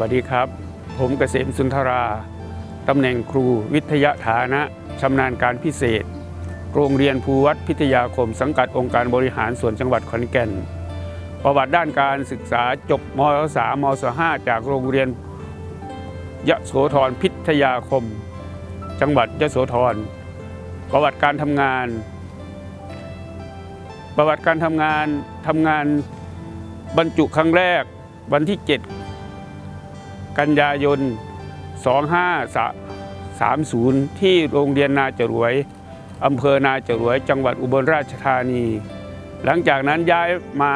วัสดีครับ ผมเกษมสุนทราตำแหน่งครูวิทยาฐานะชำนาญการพิเศษ โรงเรียนภูวัดพิทยาคม สังกัดองค์การบริหารส่วนจังหวัดขอนแก่น ประวัติด้านการศึกษาจบมศมศ5จากโรงเรียนยะโสธรพิทยาคม จังหวัดยะโสธร ประวัติการทำงาน ประวัติการทำงานทำงานบรรจุครั้งแรกวันที่ 7 กันยายน 2530 ที่โรงเรียนนาจรวยอำเภอนาจรวยจังหวัดอุบลราชธานี หลังจากนั้นย้ายมา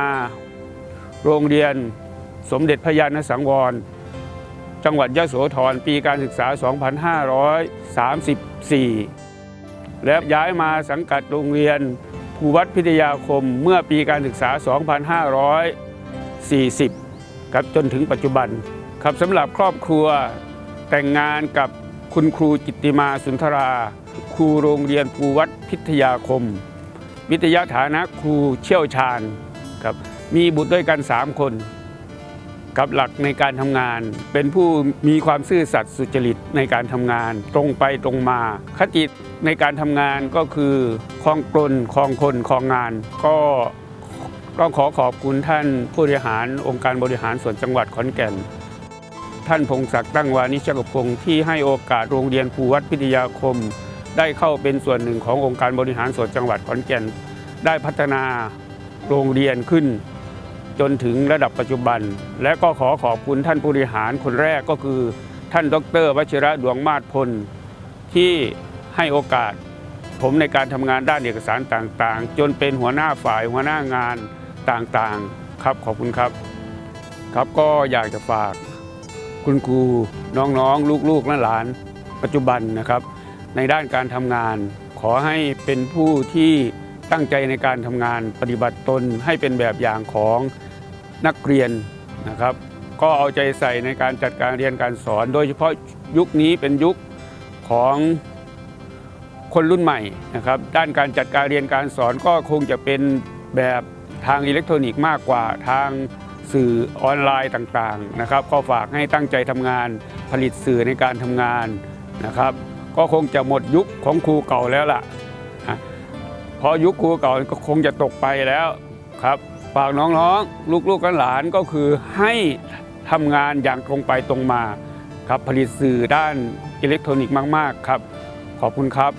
โรงเรียนสมเด็จพระยาณสังวร จังหวัดยะโสธรปีการศึกษา 2534 และย้ายมาสังกัดโรงเรียนภูวัดพิทยาคมเมื่อปีการศึกษา 2540ครับจนถึงปัจจุบัน ครับสำหรับครอบครัวแต่งงานกับคุณครูจิตติมาสุนทรา ครูโรงเรียนภูวัดพิทยาคม วิทยาฐานะครูเชี่ยวชาญครับมีบุตรด้วยกัน 3 คนกับหลักในการทำงาน เป็นผู้มีความซื่อสัตย์สุจริตในการทำงาน ตรงไปตรงมา คติในการทำงานก็คือคลองกลนคลองคนคลองงาน ก็ต้องขอขอบคุณท่านผู้บริหารองค์การบริหารส่วนจังหวัดขอนแก่น ท่านพงศักดิ์ตั้งวานิชกพงศ์ที่ให้โอกาสโรงเรียนภูวัดพิทยาคม ได้เข้าเป็นส่วนหนึ่งขององค์การบริหารส่วนจังหวัดขอนแก่น ได้พัฒนาโรงเรียนขึ้น จนถึงระดับปัจจุบัน และก็ขอขอบคุณท่านผู้บริหารคนแรกก็คือ ท่านดรวชิระดวงมาศพล ที่ให้โอกาสผมในการทำงานด้านเอกสารต่างๆ จนเป็นหัวหน้าฝ่ายหัวหน้างานต่างๆ ครับขอบคุณครับ ครับก็อยากจะฝาก คุณครูน้องๆ ลูกๆและหลาน ปัจจุบันนะครับ ในด้านการทำงาน ขอให้เป็นผู้ที่ตั้งใจในการทำงานปฏิบัติตนให้เป็นแบบอย่างของนักเรียนนะครับ ก็เอาใจใส่ในการจัดการเรียนการสอน โดยเฉพาะยุคนี้เป็นยุคของคนรุ่นใหม่นะครับ ด้านการจัดการเรียนการสอนก็คงจะเป็นแบบทางอิเล็กทรอนิกส์มากกว่าทาง สื่อออนไลน์ต่างๆนะครับก็ฝากให้ตั้งใจทำงานผลิตสื่อในการทำงานนะครับ ก็คงจะหมดยุคของครูเก่าแล้วล่ะพอยุคครูเก่าก็คงจะตกไปแล้วครับฝากน้องๆ ลูกๆกันหลานก็คือให้ทำงานอย่างตรงไปตรงมาครับผลิตสื่อด้านอิเล็กทรอนิกส์มาก ๆ ครับ ขอบคุณครับ